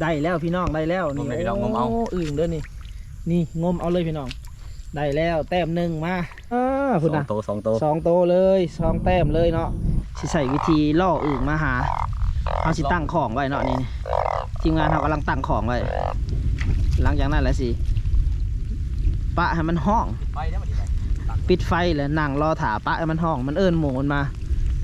ได้แล้วพี่น้องได้แล้วนี่งมเลยพี่น้องงมเอา โอึ่งเด้อนี่ นี่งมเอาเลยพี่น้อง ได้แล้วแต้มหนึ่งมาอ่าสคุณองนะโตวสองโตวสองโตวเลยสองแต้มเลยเนาะสิใส่วิธีล่ออึ่งมาหาเอาสิตั้งของไว้เนาะนี่ทีมงานเขากำลังตั้งของไว้หลังจากนั้นแหละสิปะให้มันห้อง ไปได้มาดีไหมปิดไฟแล้วนั่งรอถาปะให้มันห้องมันเอิ้นหมูมันมา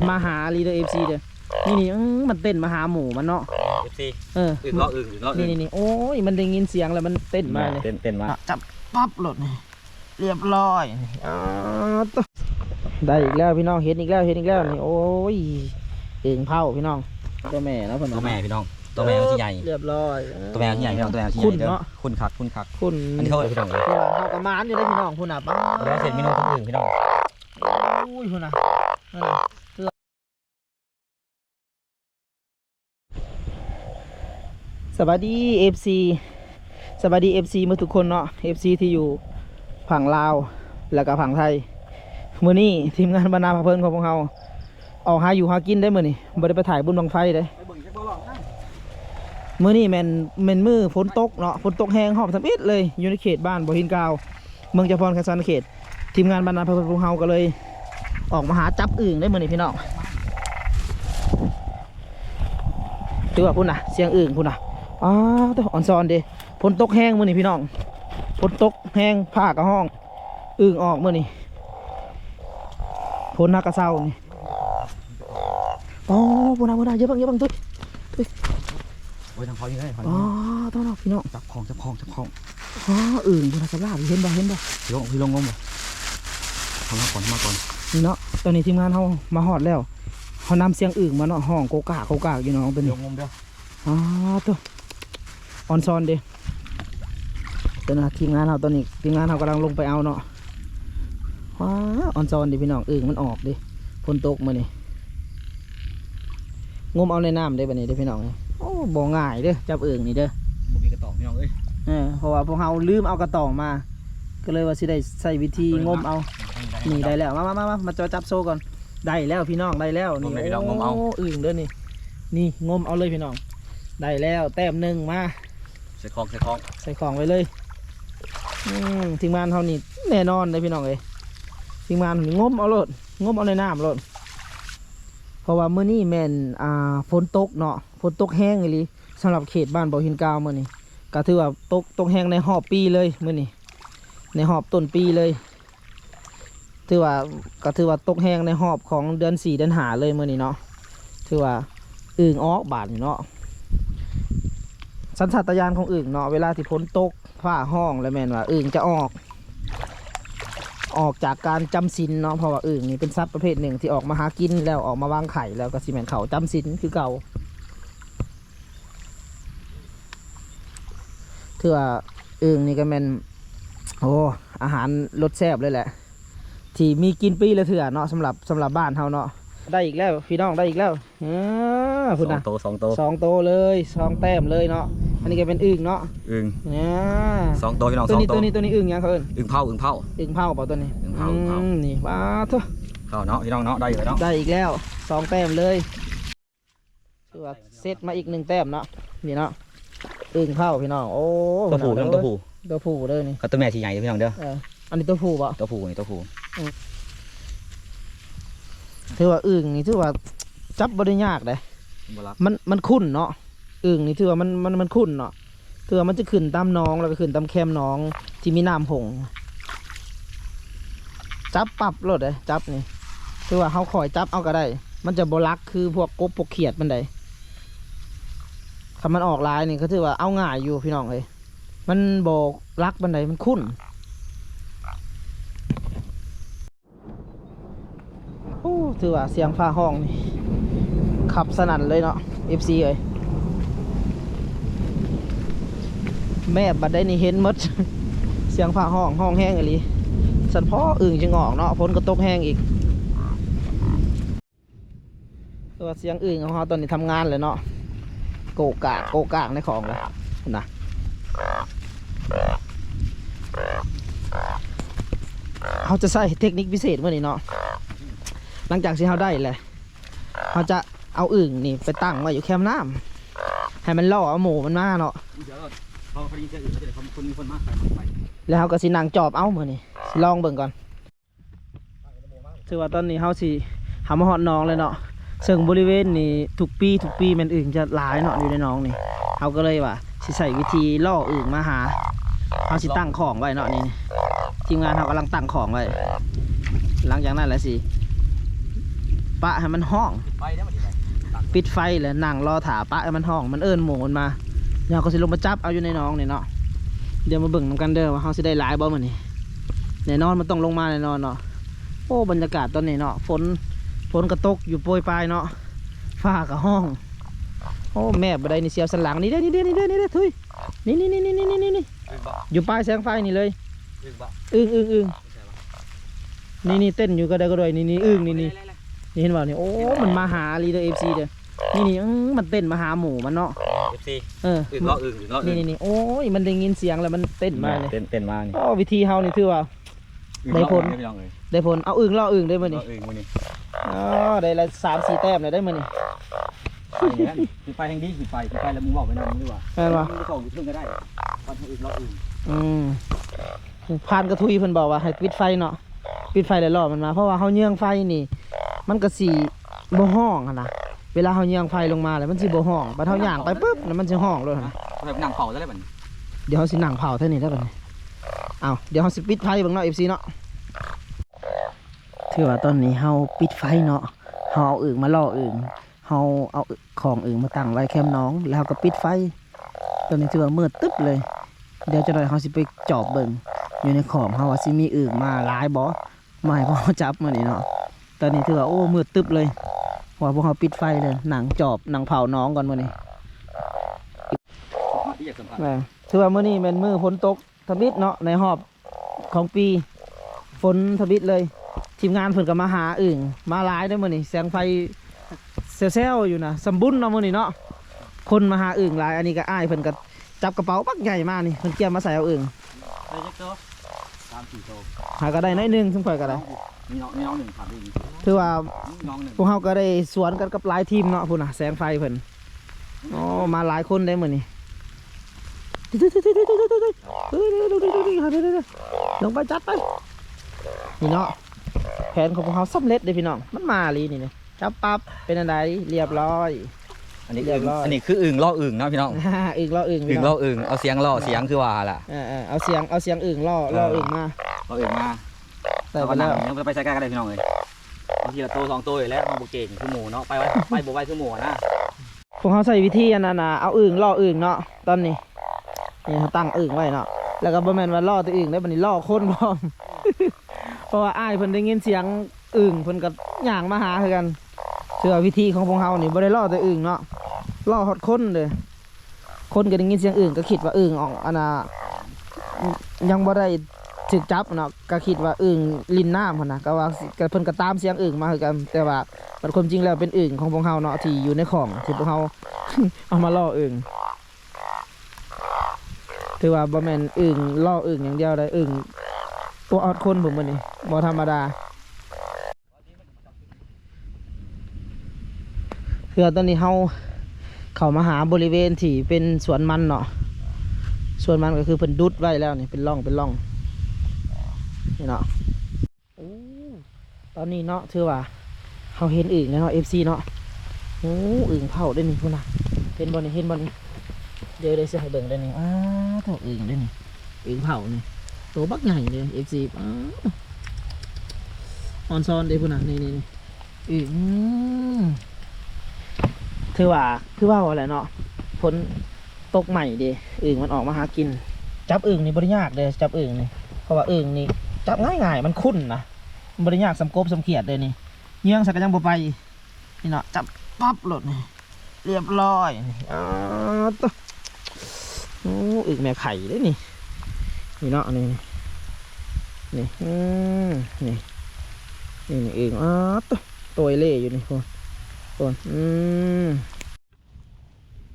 มาหาลีเดอร์เอฟซีเด้อ นี่นี่อื้อมันเต้นมาหาหมูมันเนาะ เอฟซีเอออื่นล้ออื่นอื่นล้ออื่นี่นนี่นี่โอ้ย มันได้ยินเสียงแล้วมันเต้นมาเลยเต้นเต้นมาอะจับปั๊บหลดนี่เรียบร้อยอ่าตัวได้อีกแล้วพี่น้องเห็นอีกแล้วเห็นอีกแล้วนี่โอ้ยเองเผาพี่น้องตัวแม่นะพ่นตัวแม่พี่น้อง ตัวแม่มันที่ใหญ่ เรียบร้อย ตัวแม่มันที่ใหญ่พี่น้องตัวแม่มันที่ใหคุญ่ณเด้อเนาะคุณคักคุณคัก คุณอันนี้เขาเลยพี่น้องเลยคุณเขากระมานอยู่ได้พี่น้องคุณอะป้าตัวแม่เสร็จเมนูคนอื่นพี่น้อง อุ้ยคุณอะนั่นน่ะเสวัสดีเอฟซีสวัสดีเอฟซีมาทุกคนเนาะเอฟซีที่อยู่ฝั่งลาวแล้วก็ฝั่งไทยมื้อนี้ทีมงานบรรณาภาเพลินของพวกเราออกหาอยู่หากินได้มื้อนี้บ่ได้ไปถ่ายบุญบังไฟเด้ไปเมื้อนี้แม่นแม่นมือฝนตกเนาะฝนตกแห้งหอบทำอิดเลยอยู่ในเขตบ้านบ่หินกาว เมืองเจาพรคันซันเขต ทีมงานบรรณาภาเพลินของเราก็เลย ออกมาหาจับอึ่งได้มื้อนี้พี่น้องดูว่าพุ่นน่ะเสียงอึ่งพุ่นน่ะ อ้าวตัวอ่อนซอนเด้ฝนตกแห้งมื้อนี้พี่น้องฝนตกแห้งผ้ากระห้องอึ่งออกมื้อนี้ฝนนักกระเซ้านี่โอ้พุ่นน่ะพุ่นน่ะเยอะบังเยอะบังตุ้ยโอ้ยทางเขาอยู่ได้เขาออ๋ยู่อได้ตัวเนาะพี่น้องจับของจับของจับของอ๋ออื่นพุ่นน่ะสลาบเห็นบ่เห็นบ่พี่ลงพี่ลงงมเลยเขามาก่อนเขามาก่อนนี่เนาะตอนนี้ทีมงานเฮามาฮอดแล้วเขานำเสียงอึ่งมาเนาะห้องโกกาโกกาอยู่เนาะเป็นลนี่งงมเด้ออ๋อตัว ออนซอนเด้ตอนนะทีมงานเราตอนนี้ทีมงานเรากำลังลงไปเอาเนาะว้าออนซอนดิพี่น้องอึ่งมันออกดิฝนตกมานี่งมเอาในน้ำได้บัดนี้เด้อพี่น้องโอ้บ่ง่ายเด้อจับอึ่งนี่เด้อบุมีกระต่องพี่น้องเอ้ยเออเพราะว่าพวกเราลืมเอากระต่องมา ก็เลยว่าสิได้ใส่วิธีงมเอานี่ได้แล้วมามามามามาจอจับโซ่ก่อนได้แล้วพี่น้องได้แล้วนี่โอ้อึ่งเด้อนี่นี่งมเอาเลยพี่น้องได้แล้วแต้มหนึ่งมาใส่ของใส่ของใส่ของไว้เลยอืมทีมงานเขานี่แน่นอนเลยพี่น้องเอ้ยทีมงานนี่งมเอาโลดงมเอาในน้ำโลดเพราะว่าเมื้อนี้แม่นอ่าฝนตกเนาะฝนตกแห้งอีหลีสำหรับเขตบ้านบ่อหินกาวเมื้อนี้ก็ถือว่าตกตกแห้งในหอบปีเลยเมื้อนี้ในหอบต้นปีเลยถือว่าก็ถือว่าตกแห้งในหอบของเดือนสี่เดือนหาเลยเมื้อนี้เนาะถือว่าอึ่งออกบาดเนาะ สัญชาตญาณของอึ่งเนาะเวลาที่ฝนตกฟ้าห้องแล้วแม่นว่าอึ่งจะออก ออกจากการจำศีลเนาะเพราะว่าอึ่งนี่เป็นสัตว์ประเภทหนึ่งที่ออกมาหากินแล้วออกมาวางไข่แล้วก็สิแม่นเขาจำศีลคือเก่าถือว่าอึ่งนี่ก็แม่นโอ้อาหารรสแซ่บเลยแหละ ที่มีกินปีละเถื่อเนาะสำหรับสำหรับบ้านเฮาเนาะ ได้อีกแล้วพี่น้องได้อีกแล้วอ่าสคุณอนะงโตวสองโตวสองโตวเลยสองแต้มเลยเนาะอันนี้ก็เป็นอึ่งเนาะอึ่งเนี่ยสองโตวพี่น้องตัสวองนี้โตตัววนี้ตัวนี้อึ่งยังเขาเอิ้นอึ่งเผาอึ่งเผา อึ่งเผาเปล่าตัวนี้อึ่งเผาอึ่งเผา อืมนี่ว้าทุเข้าเนาะพี่น้องเนาะได้อยู่แล้วเนาะได้อีกแล้วสองแต้มเลยคือว่าเซตมาอีกหนึ่งแต้มเนาะนี่เนาะอึ่งเผาพี่น้องโอ้ตัวผู้พี่น้องตัวผู้ตัวผู้เลยนี่กับตัวแม่ที่ใหญ่พี่น้องเด้อเอออันนี้ตัวผู้ปะตัวผู้นี่ตัวผู้ ถือว่าอึ่งนี่ถือว่าจับบได้ยากเลยบลักมันมันคุ้นเนาะอึ่งนี่ถือว่ามันมันมันคุ้นเนาะถือว่ามันจะขึ้นตามหน้องแล้วก็ขึ้นตามแคมหน้องที่มีน้ำหงจับปรับรถเลยจับนี่ถือว่าเขาคอยจับเอาก็ได้ มันจะบลักคือพวกกบพวกเขียดมันได้ถ้ามันออกลายนี่ก็ถือว่าเอาง่ายอยู่พี่น้องเลยมันโบกลักบันไดมันคุ้น โอ้ถือว่าเสียงฟ้าห้องนี่ขับสนั่นเลยเนาะ FC เอ้ยแม่บัดได้นี่เห็นมด เสียงผ้าห้องห้องแห้งอะไรสันพ่ออึ่งจึงออกเนาะฝนก็ตกแห้งอีกตัวเสียงอึ่งของเราตอนนี้ทำงานเลยเนาะโกกากโกกากในของเลยนะเขาจะใส่เทคนิคพิเศษเมื่อนี้เนาะ หลังจากที่เขาได้เลยเขาจะเอาอึ่งนี่ไปตั้งไว้อยู่แคมป์น้ำให้มันล่อเอาหมูมันมาเนาะเดี๋ยวเขาเขายิงเสียงอื่นแล้วเขาคนมีคนมากไปมากไปแล้วเขาก็สินางจอบเอามือนี้สิลองเบิ่งก่อนถือว่าตอนนี้เฮาสิหามาฮอดน้องเลยเนาะซึ่งบริเวณนี้ทุกปีทุกปีมันอึ่งจะหลายเนาะอยู่ในน้องนี่เฮาก็เลยว่าสิใส่วิธีล่ออึ่งมาหาเฮาสิตั้งของไว้เนาะนี่ทีมงานเฮากำลังตั้งของไว้หลังจากนั้นแหละสิ ปะให้มันห้อง ไปได้มาดีไปปิดไฟแล้วนั่งรอถาปะให้มันห้อง มันเอิ้นหมูมันมาเดี๋ยวเขาสิลงมาจับเอาอยู่ในหน้องนี่เนาะ เดี๋ยวมาเบิ่งนำกันเด้อว่าเขาสิได้หลายบ่มื้อนี้แน่นอนมันต้องลงมาแน่นอนเนาะ โอ้บรรยากาศตอนนี้เนาะ ฝน ฝนกระตกอยู่โปรยปลายเนาะ ฟ้ากับห้อง โอ้แม่บันไดนี่เสียวสันหลังนี่เด้อนี่เด้อนี่เด้อนี่เด้อทุยนี่นี่นี่นี่นี่นี่นี่อึ้งบ่อยู่ปลายแสงไฟนี่เลย อึ้งบ่อึ้งอึ้งอึ้งไม่ใช่บ่นี่นี่เต้นอยู่ก็ได้ก็ด้วยนี่นี่อึ้งนี่นี่ นี่เห็นบ่นี่โอ้มันมาหาลีเดอร์เอฟซีเด้อนี่นี่อื้อมันเต้นมาหาหมูมันเนาะเอฟซีเอออึ้งล้ออึ้งอึ้งล้ออึ้นี่งนี่นี่โอ้ยมันได้ยินเสียงแล้วมันเต้นมาเลยเต้นเต้นมานี่โอ้วิธีเฮานี่ถือว่า ได้ผลไม่ต้องเลยได้ผลเอาอึ่งล่ออึ่งได้มื้อล้นี่ออึ้งมื้อนี้อ๋อได้ละสามสี่แต้มเลยได้มื้อนี่ไปอย่างนั้นคือไปทางนี้คือไปคือไปแล้วมึงบอกไปนั่นมึงดีกว่าแม่นบ่มึงจะส่งอยู่เพิ่งก็ได้วันทางอึ้งล้ออึ้งอืมพานกระทุยเพิ่นบอกว่าให้ปิดไฟเนาะ ปิดไฟแล้วล่อมันมา เพราะว่าเฮาเยื่องไฟนี่ มันก็สิบ่ห้องอะนะเวลาเฮาเยื่องไฟลงมาแล้วมันสิบ่ห้องบัดเฮาย่างไปปุ๊บแล้วมันสิห้องเลยนะเขาแบบนั่งเผาได้เลยบัดนี้เดี๋ยวเฮาสินั่งเผาเท่านี้ได้บัดนี้เอาเดี๋ยวเฮาสิปิดไฟเบิ่งเนาะ FC เนาะถือว่าตอนนี้เฮาปิดไฟเนาะเฮาเอาอึ่งมาล่ออึ่งเฮาเอาของอึ่งมาตั้งไว้แคมป์น้อง แล้วเฮาก็ปิดไฟ ตอนนี้ถือว่ามืดตึ๊บเลย เดี๋ยวจะหน่อยเขาสิไปจอบเบิ่ง อยู่ในของเขาว่าสิมีอึ่งมาหลายบ่ไม่พอจับมานี่เนาะตอนนี้ถือว่าโอ้มืดตึบเลยพราะว่าพวกเขาปิดไฟเลยหนังจอบหนังเผาน้องก่อนมื้อนี้ที่อยากสัมผัสแหม่ถือว่ามื้อนี้เป็นมือฝนตกทบิดเนาะในหอบของปีฝนทบิดเลย ทีมงานเพิ่นก็มาหาอึ่งมาหลายได้มื้อนี้แสงไฟเซลๆอยู่นะสมบุญเนาะมื้อนี้เนาะคนมาหาอึ่งหลายอันนี้ก็อ้ายเพิ่นก็จับกระเป๋าปักใหญ่มากนี่เพิ่นเกี่ยมมาใส่เอาอึ่งได้จักโตสามสี่โตหาก็ได้น้อยหนึงซึ่งข่อยก็ได้ มีน้องมีน้องหนึ่งถามดิถือว่าน้องหนึ่งพวกเขาก็ได้สวนกันกับหลายทีมเนาะพุ่นน่ะแสงไฟเพิ่นอ๋อมาหลายคนได้มื้อนี้ลงไปจัดไปนี่เนาะแผนของพวกเขาสำเร็จเด้อพี่น้องมันมาลีนี่เนี่ยจับปั๊บเป็นอันใดเรียบร้อย อันนี้เรียบร้อยอันนี้คืออึ่งล่ออึ่งนะพี่น้องอึ่งล่ออึ่งอึ่พี่งน้ล่อองอึ่งเอาเสียงล่อเสียงคือว่าล่ะเออๆเอาเสียงเอาเสียงอึ่งล่อล่ออึ่งมาล่ออึ่งมาแต่แต่ก็ก็แล้นั่งวยังไปใส่กันก็ได้พี่น้องเลยบางทีละโตสองโตอยู่แล้วมันบุเก่งคือหมูเนาะไปไว้ไปบัวไว้คือหมูนะพวกเขาใช้วิธีอันนั้นน่ะเอาอึ่งล่ออึ่งเนาะตอนนี้นี่เขาตั้งอึ่งไว้เนาะแล้วก็บ่แม่นว่าล่อแตัวอึ่งได้บัดนี้ล่อคนพร้อมเพราะว่าอ้ายเพิ่นได้ยินเสียงอึ่งเพิ่นก็ย่างมาหาคือกันเชื่อวิธีของพวกเฮานี่บ่ได้ล่อแต่อึ่งเนาะ ล่อฮอดคนเด้อคนก็ได้ยินเสียงอึ่งก็คิดว่าอึ่งออกอันน่ะยังบ่ได้ถึกจับเนาะก็คิดว่าอึ่งลินน้ำพุ่นน่ะก็ว่าก็เพิ่นก็ตามเสียงอึ่งมาคือกัน แต่ว่ามันความจริงแล้วเป็นอึ่งของพวกเฮาเนาะที่อยู่ในของที่พวกเฮาเอามาล่ออึ่งถือว่าบ่แม่นอึ่งล่ออึ่งอย่างเดียวได้อึ่งตัวออดคนผมมันนี่บ่ธรรมดาคือตอนนี้เฮา เขามาหาบริเวณที่เป็นสวนมันเนาะสวนมันก็คือเพิ่นดุดไว้แล้วนี่เป็นร่องเป็นร่องนี่เนาะอตอนนี้เนาะถือว่าเฮาเห็นอึ่งแล้วเนาะ FC เนาะโอ้อึ่งเผาได้นี่พุ่นนะเห็นบอนี่เห็นบอนี่เดี๋ยวได้เสียให้เบิ่งได้นี่อ้าวตัวอึ่งได้นี่อึ่งเผานี่ตัวบักใหญ่เลยเอฟซีอ้าออนซอนเด้พุ่นนะนี่นี่นี่อึ่ง ถือว่าคือว่าอะไรเนาะฝนตกใหม่เด้อึ่งมันออกมาหากิน จับอึ่งนี่บริยากเลยจับอึ่งนี่เพราะว่าอึ่งนี่จับง่ายๆมันคุ้นนะบริยากสำกบสำเขียดเลยนี่เยื่องสักยังบ่ไปนี่เนาะจับปั๊บหลดนี่เรียบร้อยอ้าวตัวโอ้อึกแม่ไข่ได้นี่นี่เนาะนี่นี่นี่นี่นี่อึ่งอ้าวตัวตัวเล่อยู่นี่คน คนอืม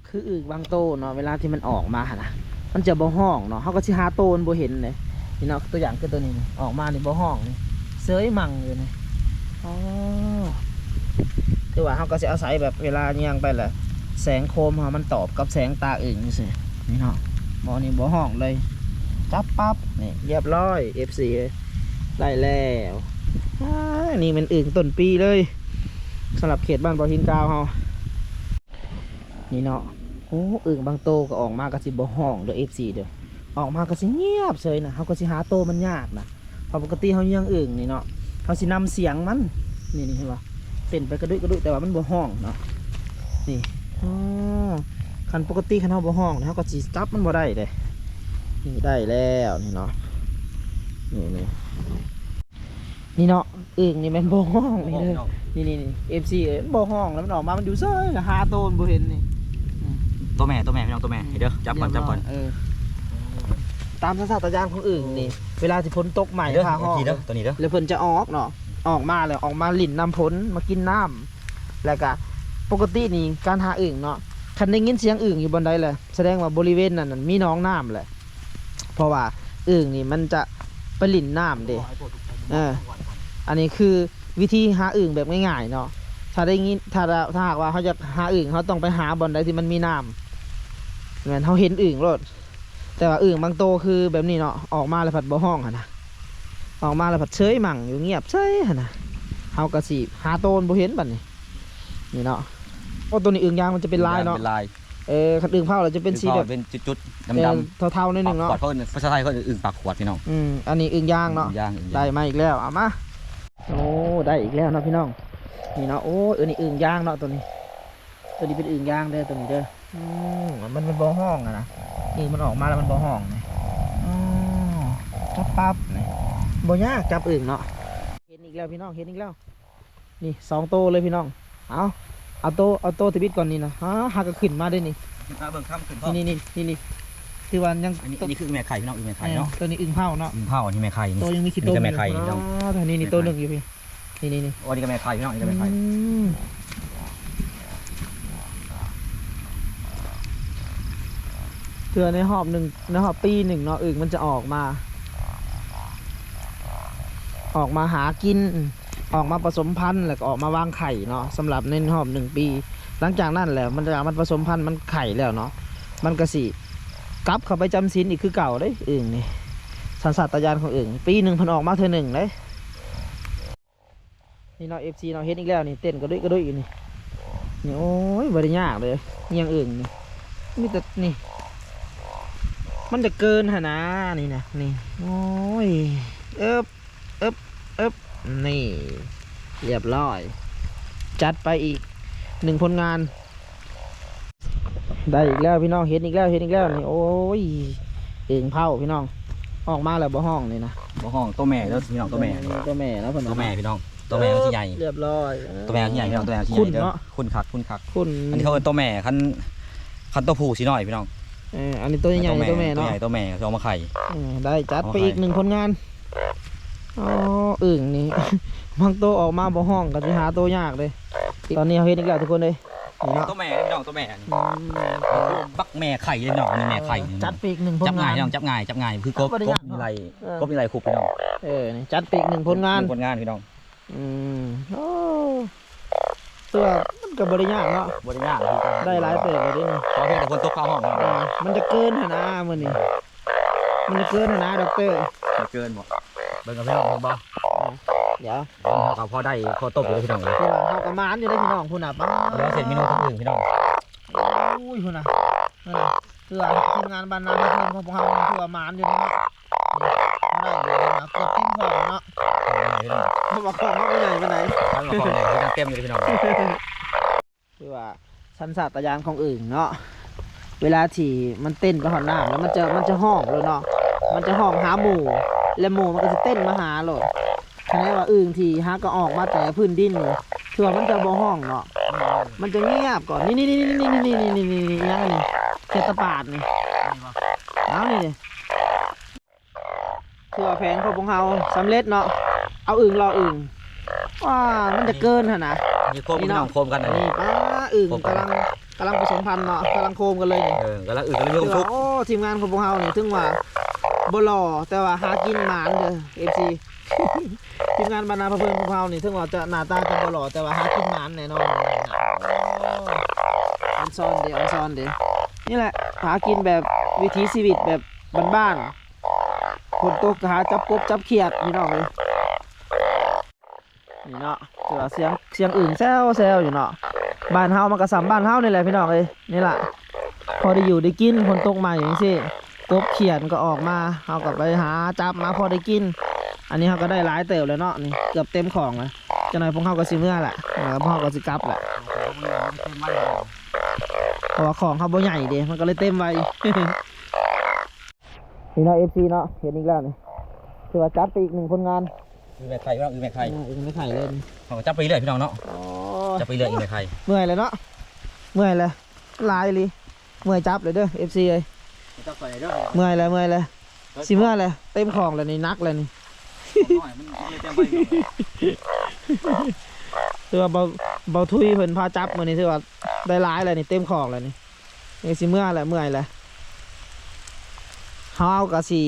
คืออึ่งบางโตเนาะเวลาที่มันออกมาหนะมันจะบ่ห้องเนาะเขาก็สิหาโตนบ่เห็นเลยนี่เนาะตัวอย่างคือตัวนี้ออกมานี่บ่ห้องนี่เสยมั่งอยู่นี่อ๋อคือว่าเขาก็จะอาศัยแบบเวลาเงียงไปแหละแสงโคมเขามันตอบกับแสงตาอื่นนี่สินี่เนาะมอนี่บ่ห้องเลยจับปั๊บนี่เรียบร้อย FC เลยได้แล้วนี่มันอึ่งต้นปีเลย สำหรับเขตบ้านบอหินกาวเฮานี่เนาะโอ้อึ่งบางโตก็ออกมาก็สิบ่ห้องเด้อ FC เด้อออกมาก็สิเงียบเฉยนะเฮาก็สิหาโตมันยากนะพราะปกติเฮาเลี้ยงอึ่งนี่เนาะเฮาสินำเสียงมันนี่นี่เห็นบ่เต้นไปกระดุยกระดุยแต่ว่ามันบ่ห้องเนาะนี่อ๋อคันปกติคันเฮาบ่ห้องนะเฮาก็สิจับมันบ่ได้เด้นี่ได้แล้วนี่เนาะนี่นี่ นี่เนาะอึ่งนี่แม่นบ่ห้องนี่เด้อนี่นี่นี่ FC เอ้ยบ่ห้องแล้วมันออกมา มันอยู่เซ้ยละหาโตนบ่เห็นนี่ตัวแม่ตัวแม่พี่น้องตัวแม่เห็นเด้อจับก่อนจับก่อนเออตามสัญชาตญาณของอึ่งนี่เวลาที่ฝนตกใหม่เด้อพาห้องทีเด้อตัวนี้เด้อแล้วเพิ่นจะออกเนาะออกมาแล้วออกมาหลินน้ำพ้นมากินน้ำแล้วก็ปกตินี่การหาอึ่งเนาะคันได้ยินเสียงอึ่งอยู่บนใดเลยแสดงว่าบริเวณนั้นนะมีหน้องน้ำแหละเพราะว่าอึ่งนี่มันจะไปหลินน้ำเด้เออ อันนี้คือวิธีหาอึ่งแบบง่ายๆเนาะถ้าได้ยินถ้าถ้าหากว่าเขาจะหาอึ่งเขาต้องไปหาบนใดที่มันมีน้ำเหมือนเขาเห็นอึ่งรถแต่ว่าอึ่งบางโตวคือแบบนี้เนาะออกมาแล้วผัดบ่ห้องอะนะออกมาแล้วผัดเฉยมั่งอยู่เงียบเฉยหั่นนะเฮากะสิหาโตนบ่เห็นบัดนี้นี่เนาะเพราะตัวนี้อึ่งยางมันจะเป็นลายเนาะเป็นลายเออคันอึ่งเผาเราจะเป็นสีแบบเป็นจุดๆเอดำอเทาๆนิดๆนึงเนาะปากขวดเขาภาษาไทยเขาอึ่งปากขวดพี่น้องอืมอันนี้อึ่งยางเนาะย่างอึ่งได้ย่างมาอีกแล้วเอามา โอ้ได้อีกแล้วเนาะพี่น้องนี่เนาะโอ้เออนี่อึ่งยางเนาะตัวนี้ ตัวนี้เป็นอึ่งยางเด้อตัวนี้เด้ออืมมันเป็นบ่อห้องอะนะนี่มันออกมาแล้วมันบ่อห้องนี่อ๋อปั๊บปั๊บนี่บ่ยากจับอึ่งเนาะเห็นอีกแล้วพี่น้องเห็นอีกแล้ว นี่สองโตวเลยพี่น้องเอาเอาโตวเอาโตวติบิดก่อนนี่นะฮะหักก็ขึ้นมาได้นี่เบิ่งข้ามขึ้นพ่อนี่นี่นี่นี่ คือวันยังอันนี้อันนี้คือแม่ไข่พี่น้องอึ่งแม่ไข่เออเนาะตัวนี้อึ่งเผาเนาะอึ่งเผาอันนี้แม่ไข่นี่ตัวยังมีขี้นี่ตัวก็แม่ไข่อยู่พี่น้องอ๋อตัวนี้นี่ตัวหนึ่งอยู่พี่นี่นี่นี่อันนี้ก็แม่ไข่พี่น้องอันนี้ก็แม่ไข่อืมเถื่อในหอบหนึ่งในหอบปีหนึ่งเนาะอึ่งมันจะออกมา ออกมาหากิน ออกมาผสมพันธุ์แล้วก็ออกมาวางไข่เนาะสำหรับในหอบหนึ่งปี หลังจากนั้นแหละมันจะมันผสมพันธุ์มันไข่แล้วเนาะมันก็สิ กลับเข้าไปจำศีลอีกคือเก่าเด้อึ่งนี่สันสัตยานของอึ่งปีหนึ่งพันออกมาเธอหนึ่งเลยนี่เนาเอฟซีเนาเฮ็ดอีกแล้วนี่เต้นกระดุยกระดุยอยู่นี่นี่โอ้ยบริยากเลยเงียงอึ่งนี่มีแต่นี่ มันจะเกินหนะนี่นะนี่โอ้ยเอ๊บเอ๊บเอ๊บนี่ เรียบร้อย จัดไปอีกหนึ่งผลงาน ได้อีกแล้วพี่น้องเห็นอีกแล้วเห็นอีกแล้วนี่โอ้ยเองเผาพี่น้อง ออกมาแล้วบ่ห้องนี่นะบ่ห้องตัวแม่เด้อพี่น้องตัวแม่ตัวแม่แล้วเพิ่นตัวแม่พี่น้องตัวแม่มันสิใหญ่เรียบร้อยตัวแม่มันสิใหญ่พี่น้องตัวแม่มันสิใหคุญ่ณเด้อเนาะคุณคักคุณคักคุณอันนี้เขาเป็นตัวแม่คันคันตัวผู้สิน้อยพี่น้องเอออันนี้ตัวใหญ่ๆตัวแม่ตัวเนาะใหญ่ตัวแม่เอามาไข่เออได้จัดไปเอาให้อีกหนึ่งผลงานอ๋ออึ่งนี่บางตัวออกมาบ่ห้องก็สิหาตัวยากเลย ตอนนี้เขาเห็นอีกแล้วทุกคนเลย นี่เนาะตัวแม่พี่น้องตัวแม่นี่อืมบักแม่ไข่เลยพี่น้องอันนี้แม่ไข่นี่จัดไปอีกหนึ่งผลจับง่างายนพี่น้องจับง่ายจับง่ายคือกบจับบ่ได้กบยากมีไรเออ กบมีไรคุบพี่น้องเออนี่จัดไปอีกหนึ่งผลงาน ผลงานพี่น้องอืมโอ้ตัวมันก็บริยากเนาะบริยากคือกันได้หลายเติบเลยเดินี่ขอเพียงแต่คนตกเข้าห้องเออมันจะเกินหนนะมันนี่มันจะเกินหนนะด็อกเตอร์จะเกินบ่เบิ่งกับพี่น้องเบิ่งบ่ เดี๋ยวเบิ่งเขาก็พอได้พอตบอยู่เลยพี่น้องเลยพี่น้องเขากระมานอยู่ได้พี่น้องคุณอะป้าแล้วเสร็จเมนูคนอื่นพี่น้องอุ้ยคุณอะนั่นน่ะคือว่าทีมงานบรรณาเพื่อนของพวกเราคือว่ามานอยู่นี่เนาะนี่ได้เลยนะเกือบทิ้งของเนาะพี่น้องเพราะว่าของมันไม่ใหญ่ไปไหนทั้งละครเนี่ยพี่น้องเต็มอยู่เลยพี่น้องคือว่าสันสัตยานของอื่นเนาะเวลาที่มันเต้นไปหอนน้ำแล้วมันจะมันจะห้องเลยเนาะมันจะห้องหาหมูและหมูมันก็จะเต้นมาหาเลย คะแนนว่าอื่นที่หาก็ออกมาแต่พื้นดินนี่คือว่ามันจะบ่ห้องเนาะมันจะเงียบก่อนนี่นี่นี่นี่นี่นี่นี่นี่นี่นี่ยังไงนี่เศษตะปาดนี่เอานี่ดิคือว่าแผนของพวกเราสำเร็จเนาะเอาอึ่งรออึ่งว้ามันจะเกินหะนะนี่โคมพี่น้องโคมกันอันะนนี่นี้ป้าอึ่งกำลังกำลังผสมพันธุ์เนาะกำลังโคมกันเลยนี่เออก็แล้วอื่นก็เลยมีคืคอวามสุว่าขโอ้ทีมงานของพวกเราเนี่ยถึงว่า บลอแต่ว่าหากินหมานเด้อเอฟซีทีมงานบรรณาพะเพื่อนพวกเรานี่ถึงว่าจะหน้าตาจะบลอแต่ว่าหากินหมานแน่นอนอันซอนเดี๋ยวออนซอนเดี๋ยวนี่แหละหากินแบบวิถีชีวิตแบบบ้านๆฝนตกก็หาจับกบจับเขียดพี่น้องเลยนี่เนาะเจอเสียงเสียงอื่นแซวแซวอยู่เนาะบ้านเฮามันก็สำบ้านเฮานี่แหละพี่น้องเลยนี่แหละพอได้อยู่ได้กินฝนตกมาอย่างนี้สิ กบเขียดก็ออกมาเฮาก็ไปหาจับมาพอได้กิน อันนี้เฮาก็ได้หลายเติบเลยเนาะนี่เกือบเต็มของเลยจังหน่อยพวกเฮาก็สิเมื่อแหละแล้วพวกเฮาก็สิกลับแหละเพราะว่าของเขาบ่ใหญ่เด้มันก็เลยเต็มไว้นี่เนาะ FC เนาะเห็นอีกแล้วนี่ถือว่าจัดไปอีกหนึ่งผลงานอีแม่ไข่พี่น้องอีแม่ไข่อ่าอีกไม่ไข่เลยนี่เขาก็จับไปเรื่อยพี่น้องเนาะอ๋อจับไปเรื่อยอีแม่ไข่เมื่อยเลยเนาะเมื่อยเลยลายเลยเมื่อยจับเลยเด้อ FC เลย จับไปเรื่อยเมื่อยเลยเมื่อยเลยสิเมื่อยเลยเต็มของเลยนี่นักเลยนี่น้อยมันเลยเต็มไปถือว่าเบาเบาทุยเพิ่นพาจับมื้อนี้ถือว่าได้หลายเลยนี่เต็มของเลยนี่นี่สิเมื่อยแหละเมื่อยเลยเฮาเอากะสิ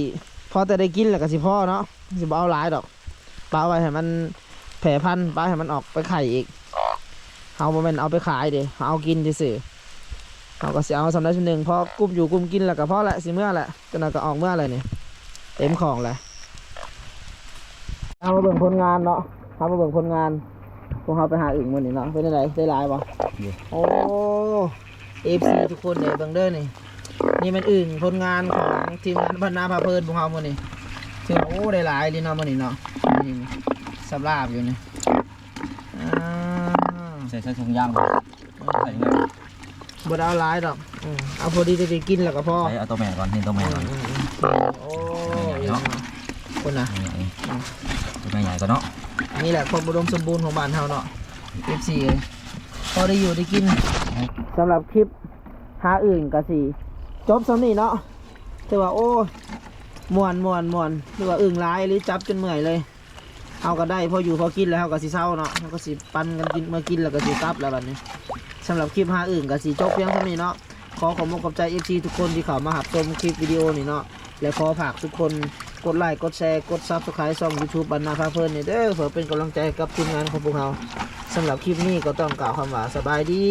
พอแต่ได้กินแหละกะสิพ่อเนาะสิบ่เอาหลายดอกปลาไว้ให้มันแผ่พันธุ์ปลาให้มันออกไปไข่อีกเฮาบ่แม่นเอาไปขายเด้เฮาเอากินซื่อๆ เฮาก็สิเอาสำหรับชิ้นหนึ่งพอกุ้มอยู่กุ้มกินแล้วก็พอละสิเมื่อแหละจนนั้นก็ออกเมื่อเลยนี่เต็มของเลยเอามาเบิ่งผลงานเนาะเอามาเบิ่งผลงานพวกเขาไปหาอึ่งมันนี่เนาะเป็นอะไรได้หลายบ่โอ้เอฟซีทุกคนเนี่ยเบิ่งเด้อนี่นี่มันอึ่งผลงานของทีมงานพันนาพาเพลินพวกเขามันนี่ถือว่าโอ้ได้หลายเลยเนาะมันนี่เนาะนี่สำราบอยู่นี่อ่าใส่ใส่ถุงยางใส่เงิน บ่ได้เอาหลายดอกอืมเอาพอดีได้กินแล้วก็พอใส่เอาตัวแม่ก่อนนี่ตัวแม่ก่อนอืมอืมโอ้ยเนาะคนน่ะนี่ตัวแม่ใหญ่ก็เนาะนี่แหละความอุดมสมบูรณ์ของบ้านเฮาเนาะ F4 เลยพอได้อยู่ได้กินสำหรับคลิปหาอื่นก็สิจบสำนี้เนาะถือว่าโอ้มวนมวนมวนถือว่าอึ่งหลายหรือจับจนเมื่อยเลยเอาก็ได้พออยู่พอกินแล้วเฮาก็สิเศร้าเนาะเฮาก็สิปันกันกินมากินแล้วก็สิกลับแล้วบัดนี้ สำหรับคลิปหาอื่นก็สีจบเพียงเท่านี้เนาะขอขอบคุณขอบใจ FC ทุกคนที่เข้ามาหับชมคลิปวิดีโอนี่เนาะและขอฝากทุกคนกดไลค์กดแชร์กดซับสไครต์ช่องยูทูบบรรณาพาเพลินเนี่ยเด้อเพื่อเป็นกำลังใจกับทีมงานของพวกเราสำหรับคลิปนี้ก็ต้องกล่าวคำว่าสบายดี